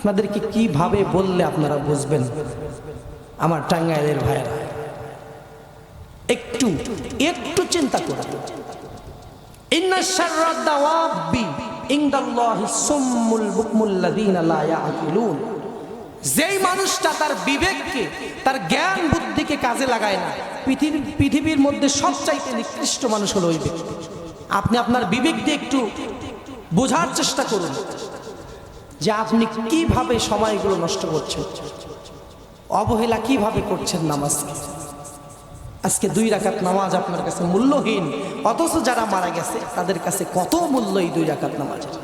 আপনাদেরকে কীভাবে বললে আপনারা বুঝবেন? আমার টাঙ্গাইলের ভাইয়েরা, একটু একটু চিন্তা করুন। যেই মানুষটা তার বিবেককে, তার জ্ঞান বুদ্ধিকে কাজে লাগায় না পৃথিবীর পৃথিবীর মধ্যে সবচাইতে নিকৃষ্ট মানুষ হলো আপনি আপনার বিবেক দিয়ে একটু বোঝার চেষ্টা করুন। যে আপনি কীভাবে সময়গুলো নষ্ট করছেন? অবহেলা কীভাবে করছেন নামাজকে আজকে দুই রাকাত নামাজ আপনার কাছে মূল্যহীন। অথচ যারা মারা গেছে, তাদের কাছে কত মূল্য এই দুই রাকাত নামাজের?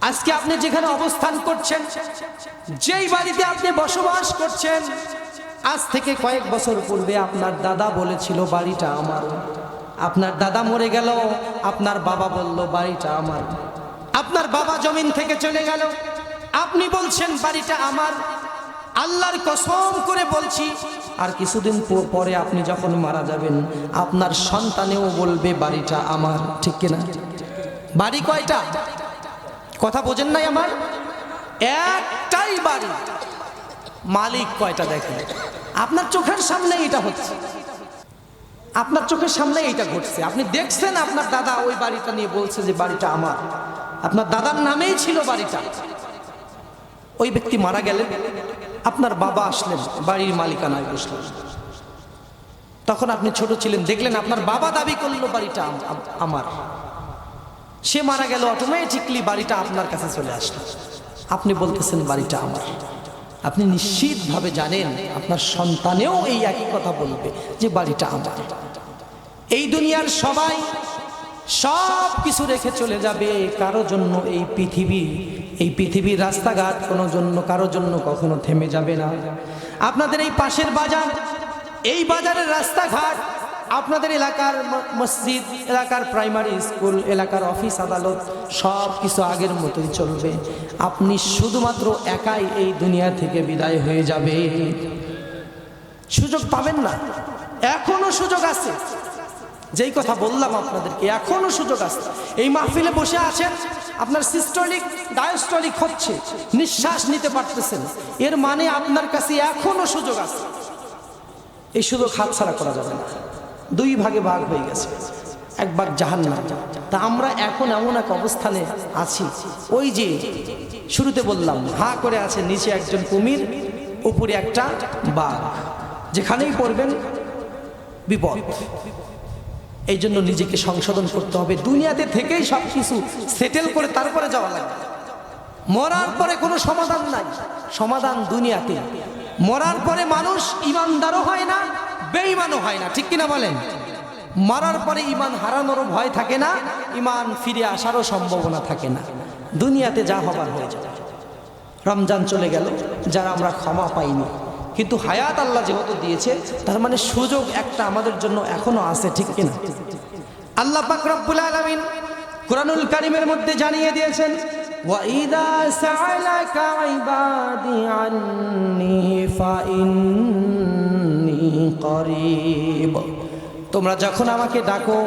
আজকে আপনি যেখানে অবস্থান করছেন, যেই বাড়িতে আপনি বসবাস করছেন, আজ থেকে কয়েক বছর পূর্বে আপনার দাদা বলেছিল, বাড়িটা আমার। আপনার দাদা মরে গেল, আপনার বাবা বলল, বাড়িটা আমার। আপনার বাবা জমিন থেকে চলে গেল। আপনি বলছেন, বাড়িটা আমার। আল্লাহর কসম করে বলছি, আর কিছুদিন পরে আপনি যখন মারা যাবেন, আপনার সন্তানেও বলবে, বাড়িটা আমার। ঠিক কিনা? বাড়ি কয়টা? কথা বোঝেন নাই আমার? একটাই বাড়ি। মালিক কয়টা দেখেন? আপনার চোখের সামনে এটা হচ্ছে। আপনার চোখের সামনে এইটা ঘটছে। আপনি দেখছেন আপনার দাদা ওই বাড়িটা নিয়ে বলছে যে বাড়িটা আমার। আপনার দাদার নামেই ছিল বাড়িটা। ওই ব্যক্তি মারা গেলেন। আপনার বাবা আসলেন, বাড়ির মালিকানায় বসলেন। তখন আপনি ছোট ছিলেন, দেখলেন আপনার বাবা দাবি করল বাড়িটা আম- আম- আমার। সে মারা গেল অটোমেটিকলি বাড়িটা আপনার কাছে চলে আসলো। আপনি বলতেছেন বাড়িটা আমার। আপনি নিশ্চিতভাবে জানেন আপনার সন্তানেও এই একই কথা বলবে যে বাড়িটা আমার। এই দুনিয়ার সবাই সব কিছু রেখে চলে যাবে, কারও জন্য এই পৃথিবী, এই পৃথিবীর রাস্তাঘাট কোনো জন্য, কারও জন্য কখনো থেমে যাবে না। আপনাদের এই পাশের বাজার, এই বাজারের রাস্তাঘাট আপনাদের এলাকার মসজিদ, এলাকার প্রাইমারি স্কুল এলাকার অফিস আদালত, সব কিছু আগের মতোই চলবে। আপনি শুধুমাত্র একাই এই দুনিয়া থেকে বিদায় হয়ে যাবে সুযোগ পাবেন না। এখনও সুযোগ আছে। যেই কথা বললাম আপনাদেরকে, এখনও সুযোগ আছে। এই মাহফিলে বসে আছেন, আপনার সিস্টলিক ডায়োস্টলিক হচ্ছে। নিঃশ্বাস নিতে পারতেছেন। এর মানে আপনার কাছে এখনও সুযোগ আছে। এই সুযোগ হাতছাড়া করা যাবে না। দুই ভাগে ভাগ হয়ে গেছে। এক ভাগ জাহান্নাম। তা আমরা এখন এমন এক অবস্থানে আছি। ওই যে শুরুতে বললাম, হা করে আছে নিচে একজন কুমির, উপরে একটা বাঘ। যেখানেই পড়বেন বিপদ। এই জন্য নিজেকে সংশোধন করতে হবে। দুনিয়াতে থেকেই সব কিছু সেটেল করে তারপরে যাওয়া লাগবে। মরার পরে কোনো সমাধান নাই। সমাধান দুনিয়াতে। মরার পরে মানুষ ইমানদারও হয় না বেঈমানও হয় না, ঠিক কিনা বলেন? মারার পরে ইমান হারানোরও ভয় থাকে না ইমান ফিরে আসারও সম্ভাবনা থাকে না। দুনিয়াতে যা হবার হয়ে যাবে। রমজান চলে গেল, যারা আমরা ক্ষমা পাইনি। কিন্তু হায়াত আল্লাহ যেহেতু দিয়েছে, তার মানে সুযোগ একটা আমাদের জন্য এখনও আছে, ঠিক কিনা? আল্লাহ পাক রব্বুল আলামিন কুরআনুল কারীমের মধ্যে জানিয়ে দিয়েছেন ওয়াইদা করিব। তোমরা যখন আমাকে ডাকো,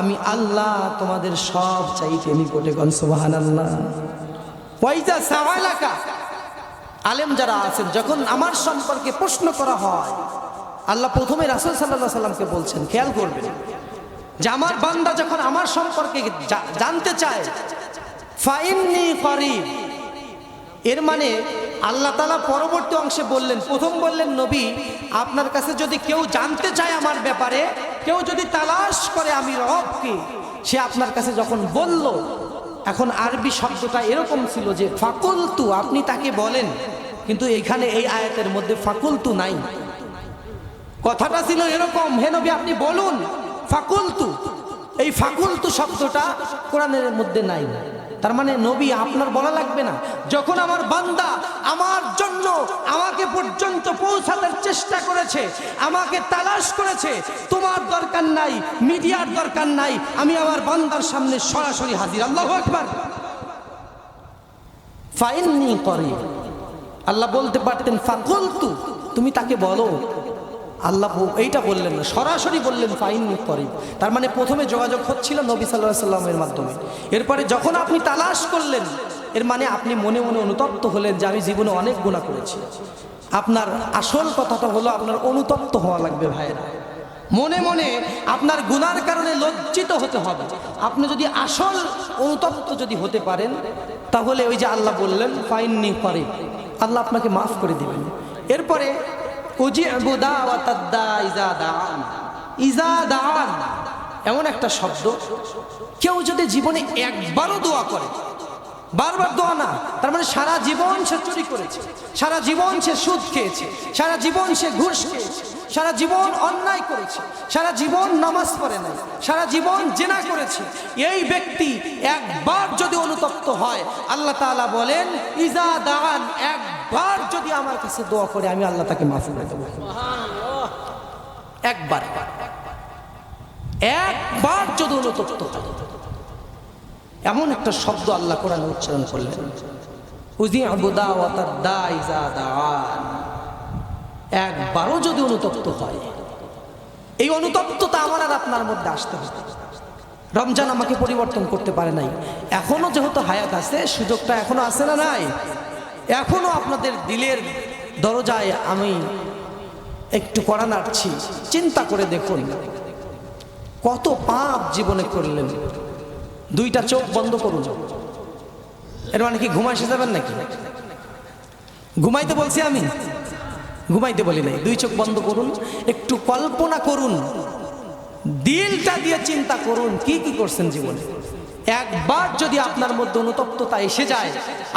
আমি আল্লাহ তোমাদের সব চাইতে নিকটে গন সুবহানাল্লাহ। ওয়াইদা সাআলাকা। আলেম যারা আছেন, যখন আমার সম্পর্কে প্রশ্ন করা হয়, আল্লাহ প্রথমে রাসুল সাল্লাল্লাহু সাল্লামকে বলছেন, খেয়াল করবেন যে আমার বান্দা যখন আমার সম্পর্কে জানতে চায়, ফাইন্নি করিব। এর মানে আল্লাহ তালা পরবর্তী অংশে বললেন, প্রথম বললেন, নবী, আপনার কাছে যদি কেউ জানতে চায় আমার ব্যাপারে, কেউ যদি তালাশ করে আমি রবকে, সে আপনার কাছে যখন বলল, এখন আরবি শব্দটা এরকম ছিল যে, ফাকুলতু আপনি তাকে বলেন। কিন্তু এখানে এই আয়াতের মধ্যে ফাকুলতু নাই। কথাটা ছিল এরকম, হে নবী, আপনি বলুন, ফাকুলতু এই ফাকুলতু শব্দটা কোরআনের মধ্যে নাই। তার মানে নবী আপনার বলা লাগবে না। যখন আমার বান্দা আমার জন্য আমাকে পর্যন্ত পৌঁছানোর চেষ্টা করেছে, আমাকে তালাশ করেছে, তোমার দরকার নাই, মিডিয়ার দরকার নাই, আমি আমার বান্দার সামনে সরাসরি হাজির। আল্লাহ একবার ফাইননি করে আল্লাহ বলতে পারতেন, ফাকুলতু, তুমি তাকে বলো। আল্লাহ এইটা বললেন না, সরাসরি বললেন, ফাইন করিব তার মানে প্রথমে যোগাযোগ হচ্ছিল নবী সাল্লাহ সাল্লামের মাধ্যমে। এরপরে যখন আপনি তালাশ করলেন, এর মানে আপনি মনে মনে অনুতপ্ত হলেন যে আমি জীবনে অনেক গুণা করেছি। আপনার আসল কথাটা হলো আপনার অনুতপ্ত হওয়া লাগবে ভাইয়েরা। মনে মনে আপনার গুনার কারণে লজ্জিত হতে হবে। আপনি যদি আসল অনুতপ্ত যদি হতে পারেন, তাহলে ওই যে আল্লাহ বললেন ফাইননি করে। আল্লাহ আপনাকে মাফ করে দিবেন। এরপরে এমন একটা শব্দ। কেউ যদি জীবনে একবারও দোয়া করে, বারবার দোয়া না, তার মানে সারা জীবন সে চুরি করেছে, সারা জীবন সে সুদ খেয়েছে, সারা জীবন সে ঘুষ খেয়েছে, সারা জীবন অন্যায় করেছে, সারা জীবন নামাজ পড়ে নাই, সারা জীবন জেনা করেছে। এই ব্যক্তি একবার যদি অনুতপ্ত হয়, আল্লাহ বলেন, ইজা দান একবার যদি আমার কাছে দোয়া করে, আমি আল্লাহ তাকে মাফ করে দেবো। একবার। একবার যদি অনুতপ্ত এমন একটা শব্দ আল্লাহ কোরআনে উচ্চারণ করলেন। উজি আবুদা ওয়াতাদ্দা ইজা দান একবারও যদি অনুতপ্ত হয়, এই অনুতপ্ততা আমার আর আপনার মধ্যে আসতে হবে। রমজান আমাকে পরিবর্তন করতে পারে নাই। এখনও যেহেতু হায়াত আছে, সুযোগটা এখনও আছে না নাই? এখনও আপনাদের দিলের দরজায় আমি একটু করা নাড়ছি। চিন্তা করে দেখুন, কত পাপ জীবনে করলেন। দুইটা চোখ বন্ধ করুন। এর মানে কি ঘুমাইসে যাবেন নাকি? ঘুমাইতে বলছি আমি? ঘুমাইতে বলি নাই। দুই চোখ বন্ধ করুন, একটু কল্পনা করুন। দিলটা দিয়ে চিন্তা করুন, কি কি করছেন জীবনে? একবার যদি আপনার মধ্যে অনুতপ্ততা এসে যায়,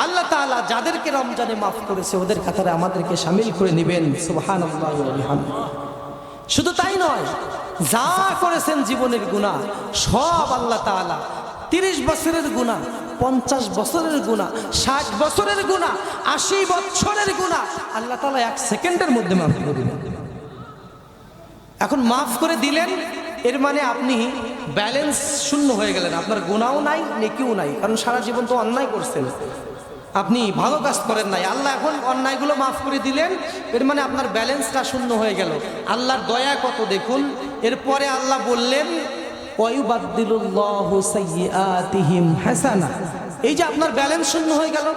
আল্লাহ তাআলা যাদেরকে রমজানে মাফ করেছে ওদের কাতারে আমাদেরকে সামিল করে নেবেন সুবহান শুধু তাই নয়, যা করেছেন জীবনের গুণা সব আল্লাহ তাআলা, তিরিশ বছরের গুণা পঞ্চাশ বছরের গুণা ষাট বছরের গুণা আশি বছরের গুণা আল্লাহ তাআলা এক সেকেন্ডের মধ্যে মাফ করে দিলেন। এখন মাফ করে দিলেন, এর মানে আপনি ব্যালেন্স শূন্য হয়ে গেলেন। আপনার গুণাও নাই, নেকিও নাই। কারণ সারা জীবন তো অন্যায় করছেন। আপনি ভালো কাজ করেন নাই। আল্লাহ এখন অন্যায়গুলো মাফ করে দিলেন। এর মানে আপনার ব্যালেন্সটা শূন্য হয়ে গেল। আল্লাহর দয়া কত দেখুন। এরপরে আল্লাহ বললেন এই যে আপনার ব্যালেন্স শূন্য হয়ে গেল।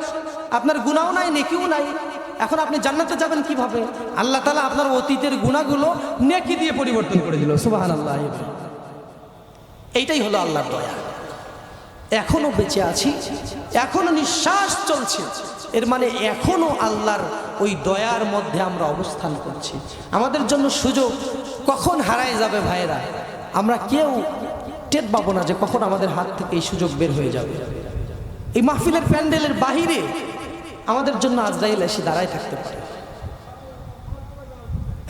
আপনার গুণাও নাই, নেকিও নাই। এখন আপনি জান্নাতে যাবেন কীভাবে? আল্লাহ তালা আপনার অতীতের গুণাগুলো নেকি দিয়ে পরিবর্তন করে দিল। সুবাহান আল্লাহ এইটাই হলো আল্লাহর দয়া। এখনও বেঁচে আছি, এখনও নিঃশ্বাস চলছে। এর মানে এখনও আল্লাহর ওই দয়ার মধ্যে আমরা অবস্থান করছি। আমাদের জন্য সুযোগ কখন হারায় যাবে ভাইরা আমরা কেউ টের পাবো না যে কখন আমাদের হাত থেকে এই সুযোগ বের হয়ে যাবে। এই মাহফিলের প্যান্ডেলের বাহিরে আমাদের জন্য আজরাইল এসে দাঁড়ায় থাকতে পারে।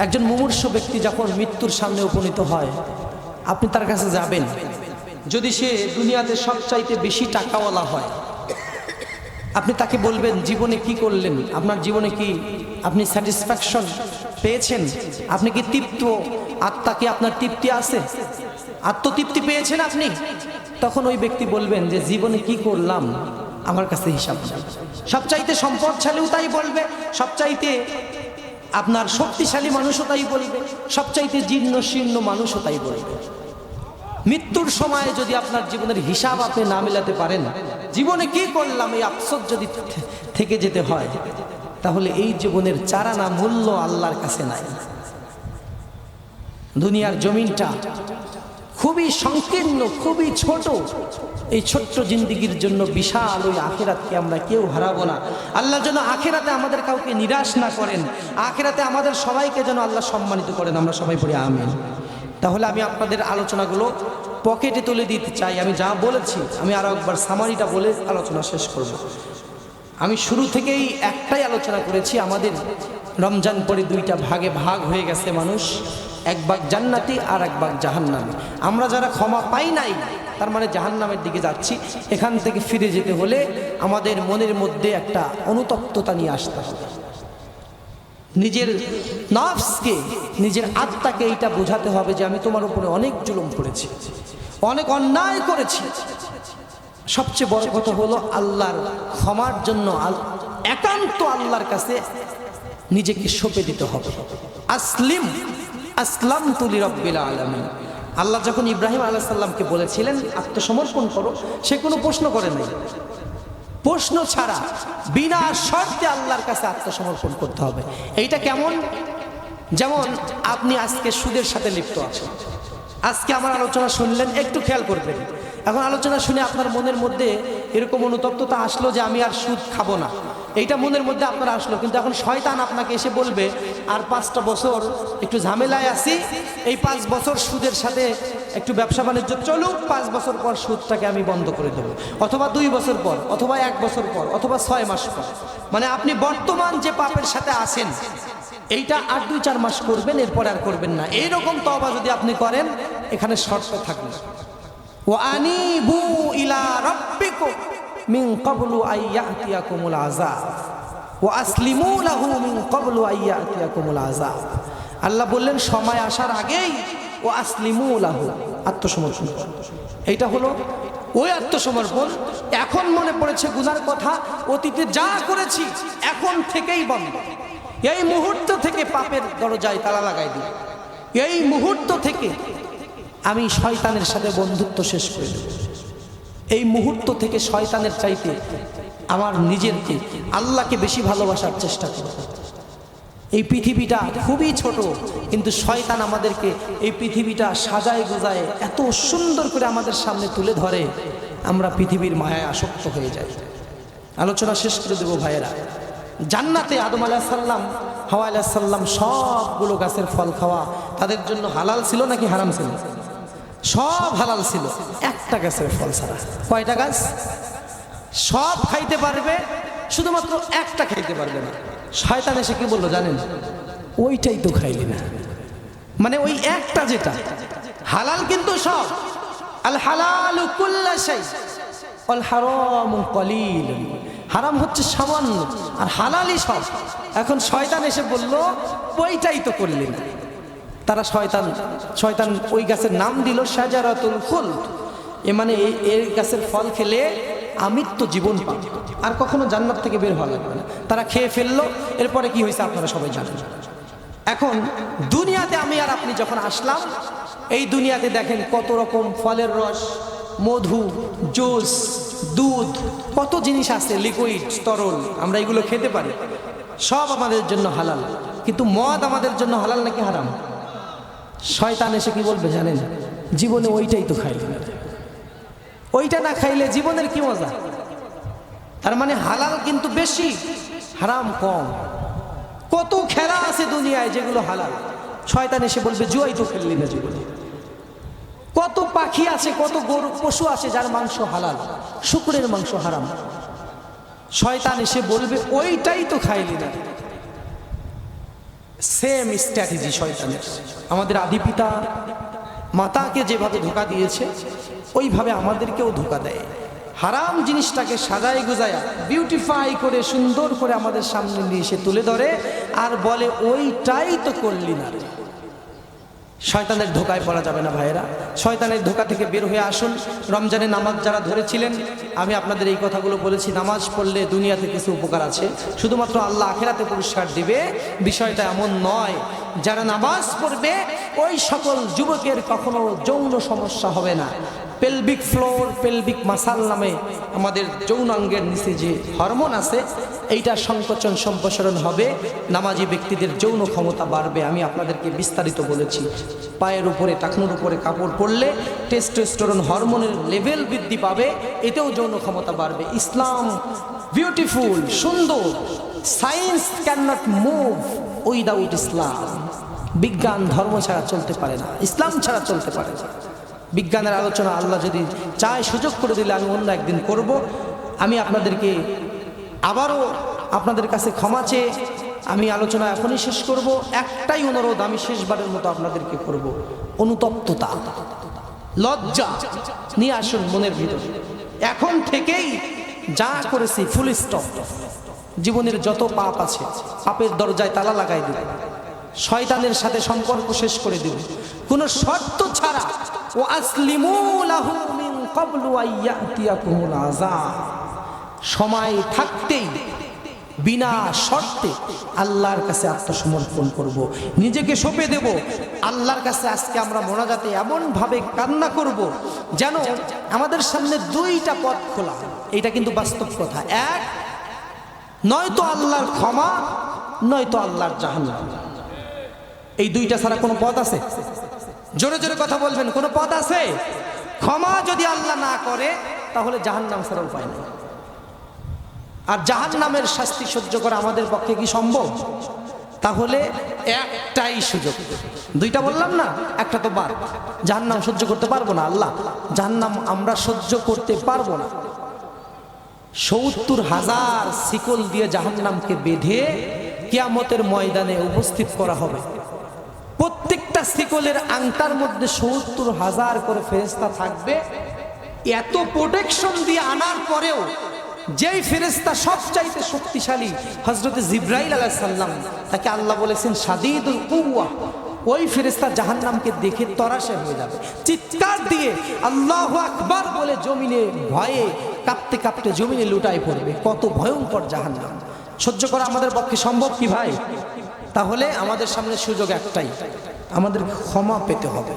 একজন মুমূর্ষ ব্যক্তি যখন মৃত্যুর সামনে উপনীত হয়, আপনি তার কাছে যাবেন। যদি সে দুনিয়াতে সবচাইতে বেশি টাকাওয়ালা হয়, আপনি তাকে বলবেন, জীবনে কি করলেন? আপনার জীবনে কি আপনি স্যাটিসফ্যাকশন পেয়েছেন? আপনি কি তৃপ্ত? আত্মা কি আপনার তৃপ্তি আছে? আত্মতৃপ্তি পেয়েছেন আপনি? তখন ওই ব্যক্তি বলবেন যে, জীবনে কি করলাম? আমার কাছে হিসাব। সবচাইতে সম্পদশালীও তাই বলবে, সবচাইতে আপনার শক্তিশালী মানুষও তাই বলবে, সবচাইতে জীর্ণ শীর্ণ মানুষও তাই বলবে। মৃত্যুর সময় যদি আপনার জীবনের হিসাব আপনি না মেলাতে পারেন, জীবনে কি করলাম এই আফসোস যদি থেকে যেতে হয়, তাহলে এই জীবনের চারানা মূল্য আল্লাহর কাছে নাই। দুনিয়ার জমিনটা খুবই সংকীর্ণ, খুবই ছোট। এই ছোট্ট জিন্দিগির জন্য বিশাল ওই আখেরাতকে আমরা কেউ হারাবো না। আল্লাহ যেন আখেরাতে আমাদের কাউকে নিরাশ না করেন, আখেরাতে আমাদের সবাইকে যেন আল্লাহ সম্মানিত করেন। আমরা সবাই পড়ি, আমিন। তাহলে আমি আপনাদের আলোচনাগুলো পকেটে তুলে দিতে চাই। আমি যা বলেছি, আমি আরও একবার সামারিটা বলে আলোচনা শেষ করব। আমি শুরু থেকেই একটাই আলোচনা করেছি, আমাদের রমজান পরে দুইটা ভাগে ভাগ হয়ে গেছে মানুষ, এক ভাগ জান্নাতি আর এক ভাগ জাহান্নামী। আমরা যারা ক্ষমা পাই নাই, তার মানে জাহান্নামের দিকে যাচ্ছি, এখান থেকে ফিরে যেতে হলে আমাদের মনের মধ্যে একটা অনুতপ্ততা নিয়ে আসতে হবে। নিজের নাফসকে, নিজের আত্মাকে এইটা বোঝাতে হবে যে আমি তোমার উপরে অনেক জুলুম করেছি, অনেক অন্যায় করেছি। সবচেয়ে বড় কথা হলো আল্লাহর ক্ষমার জন্য একান্ত আল্লাহর কাছে নিজেকে সঁপে দিতে হবে। আসলিম আসলাম তুলি রব্বিল আলমিন। আল্লাহ যখন ইব্রাহিম আলাহ সাল্লামকে বলেছিলেন, আত্মসমর্পণ করো, সে কোনো প্রশ্ন করে নাই। প্রশ্ন ছাড়া, বিনা শর্তে আল্লাহর কাছে আত্মসমর্পণ করতে হবে। এইটা কেমন? যেমন, আপনি আজকে সুদের সাথে লিপ্ত আছেন। আজকে আমার আলোচনা শুনলেন, একটু খেয়াল করবেন। এখন আলোচনা শুনে আপনার মনের মধ্যে এরকম অনুতপ্ততা আসলো যে আমি আর সুদ খাব না। এইটা মনের মধ্যে আপনার আসলো, কিন্তু এখন শয়তান আপনাকে এসে বলবে, আর পাঁচটা বছর একটু ঝামেলায় আসি এই পাঁচ বছর সুদের সাথে একটু ব্যবসা বাণিজ্য, চলুক, পাঁচ বছর পর সুদটাকে আমি বন্ধ করে দেবো। অথবা দুই বছর পর, অথবা এক বছর পর, অথবা ছয় মাস পর। মানে আপনি বর্তমান যে পাপের সাথে আসেন এইটা আর দুই চার মাস করবেন, এরপর আর করবেন না। এইরকম তবা যদি আপনি করেন, এখানে শর্ত থাকবে। ও ইলা ও আল্লাহ বললেন, সময় আসার আগেই ও আসলিমু লাহু, আত্মসমর্পণ। এইটা হলো ওই আত্মসমর্পণ। এখন মনে পড়েছে গুনার কথা, অতীতে যা করেছি এখন থেকেই বন্ধ। এই মুহূর্ত থেকে পাপের দরজায় তালা লাগাই দিই। এই মুহূর্ত থেকে আমি শয়তানের সাথে বন্ধুত্ব শেষ করে দেব। এই মুহূর্ত থেকে শয়তানের চাইতে আমার নিজেরকে, আল্লাহকে বেশি ভালোবাসার চেষ্টা করব। এই পৃথিবীটা খুবই ছোট, কিন্তু শয়তান আমাদেরকে এই পৃথিবীটা সাজায় গুজায় এত সুন্দর করে আমাদের সামনে তুলে ধরে। আমরা পৃথিবীর মায়ায় আসক্ত হয়ে যাই। আলোচনা শেষ করে দেবো ভাইয়েরা। জান্নাতে আদম আলাহিসাল্লাম হাওয়া আলাহ সাল্লাম সবগুলো গাছের ফল খাওয়া তাদের জন্য হালাল ছিল নাকি হারাম ছিল? সব হালাল ছিল, একটা গাছের ফল ছাড়া। কয়টা গাছ? সব খাইতে পারবে, শুধুমাত্র একটা খাইতে পারবে না। শয়তান এসে কি বলল জানেন? ওইটাই তো খাইলি না। মানে ওই একটা যেটা, হালাল কিন্তু সব। আল হালাল অল হারাম কলিল। হারাম হচ্ছে সামান্য, আর হালালই সব। এখন শয়তান এসে বলল, ওইটাই তো করলি তারা শয়তান শয়তান ওই গাছের নাম দিল সাজারাতুল ফুল এ মানে এই গাছের ফল খেলে আমৃত্য জীবন পাবে। আর কখনো জান্নাত থেকে বের হওয়া লাগবে না। তারা খেয়ে ফেলল, এরপরে কি হয়েছে আপনারা সবাই জানেন। এখন দুনিয়াতে আমি আর আপনি যখন আসলাম, এই দুনিয়াতে দেখেন কত রকম ফলের রস, মধু, জুস, দুধ, কত জিনিস আছে লিকুইড তরল, আমরা এগুলো খেতে পারি। সব আমাদের জন্য হালাল। কিন্তু মদ আমাদের জন্য হালাল নাকি হারাম? শয়তান এসে কি বলবে জানেন? জীবনে ওইটাই তো খাইলে না ওইটা না খাইলে জীবনের কি মজা? তার মানে হালাল কিন্তু বেশি, হারাম কম। কত খেলা আছে দুনিয়ায় যেগুলো হালাল। শয়তান এসে বলবে, জুয়াই তো খেললি না জীবনে। কত পাখি আছে, কত গরু, পশু আছে যার মাংস হালাল, শুকুরের মাংস হারাম। শয়তান এসে বলবে, ওইটাই তো খাইলি না। সেম স্ট্র্যাটেজি শয়তানের। আমাদের আদি পিতা মাতাকে যেভাবে ধোকা দিয়েছে, ওইভাবে আমাদেরকেও ধোকা দেয় হারাম জিনিসটাকে সাজাই গুজায়া বিউটিফাই করে, সুন্দর করে আমাদের সামনে নিয়ে এসে তুলে ধরে, আর বলে, ওইটাই তো করলি না। শয়তানের ধোকায় পড়া যাবে না ভাইয়েরা। শয়তানের ধোকা থেকে বের হয়ে আসুন। রমজানে নামাজ যারা ধরেছিলেন, আমি আপনাদের এই কথাগুলো বলেছি, নামাজ পড়লে দুনিয়াতে কিছু উপকার আছে। শুধুমাত্র আল্লাহ আখেরাতে পুরস্কার দিবে, বিষয়টা এমন নয়। যারা নামাজ পড়বে, ওই সকল যুবকের কখনো যৌন সমস্যা হবে না। পেলবিক ফ্লোর পেলবিক মাসাল নামে আমাদের যৌনাঙ্গের নিচে যে হরমোন আছে, এইটা সংকোচন সম্প্রসারণ হবে। নামাজি ব্যক্তিদের যৌন ক্ষমতা বাড়বে, আমি আপনাদেরকে বিস্তারিত বলেছি। পায়ের উপরে, টাকনুর উপরে কাপড় পরলে টেস্টোস্টেরন হরমোনের লেভেল বৃদ্ধি পাবে, এতেও যৌন ক্ষমতা বাড়বে। ইসলাম বিউটিফুল সুন্দর science can not move without ইসলাম বিজ্ঞান, ধর্ম ছাড়া চলতে পারে না, ইসলাম ছাড়া চলতে পারে না। বিজ্ঞানের আলোচনা আল্লাহ যদি চায়, সুযোগ করে দিলে আমি অন্য একদিন করব। আমি আপনাদেরকে আবারও আপনাদের কাছে ক্ষমা চেয়ে আমি আলোচনা এখনই শেষ করব। একটাই অনুরোধ আমি শেষবারের মতো আপনাদেরকে করব। অনুতপ্ততা, লজ্জা নিয়ে আসুন মনের ভিতরে। এখন থেকেই যা করেছি ফুল স্টপ জীবনের যত পাপ আছে, পাপের দরজায় তালা লাগাই দিবে শয়তানের সাথে সম্পর্ক শেষ করে দিবে কোনো শর্ত ছাড়া সময় থাকতেই, বিনা শর্তে আল্লাহর কাছে আত্মসমর্পণ করব। নিজেকে সঁপে দেব। আল্লাহর কাছে আজকে আমরা মোনাজাতে এমনভাবে কান্না করব যেন আমাদের সামনে দুইটা পথ খোলা। এটা কিন্তু বাস্তব কথা। এক, নয়তো আল্লাহর ক্ষমা, নয়তো আল্লাহর জাহান্নাম। এই দুইটা ছাড়া কোনো পথ আছে? জোরে জোরে কথা বলবেন, কোনো পথ আছে? ক্ষমা যদি আল্লাহ না করে, তাহলে জাহান্নাম ছাড়া উপায় নেই। আর জাহান নামের শাস্তি সহ্য করা আমাদের পক্ষে কি সম্ভব? তাহলে একটাই সুযোগ। দুইটা বললাম না, একটা তো বার জাহান্নাম সহ্য করতে পারব না আল্লাহ। জাহান্নাম আমরা সহ্য করতে পারব না। সত্তর হাজার শিকল দিয়ে জাহান্নামকে বেঁধে কিয়ামতের ময়দানে উপস্থিত করা হবে। শিকলের আংটার মধ্যে সত্তর হাজার করে ফেরেস্তা থাকবে। এত প্রোটেকশন দিয়ে আনার পরেও যেই ফেরেস্তা সবচাইতে শক্তিশালী হজরত জিব্রাইল আলাইসাল্লাম তাকে আল্লাহ বলেছেন সাদিদুল কুয়া ওই ফেরেস্তা জাহান্নামকে দেখে তরাশে হয়ে যাবে। চিৎকার দিয়ে আল্লাহ আকবার বলে জমিনে ভয়ে কাঁপতে কাঁপতে জমিনে লুটায় পড়বে। কত ভয়ঙ্কর জাহান্নাম। সহ্য করা আমাদের পক্ষে সম্ভব কি ভাই? তাহলে আমাদের সামনে সুযোগ একটাই। আমাদের ক্ষমা পেতে হবে।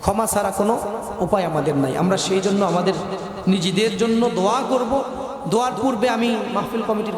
ক্ষমা ছাড়া কোনো উপায় আমাদের নাই। আমরা সেই জন্য আমাদের নিজেদের জন্য দোয়া করব। দোয়ার পূর্বে আমি মাহফিল কমিটির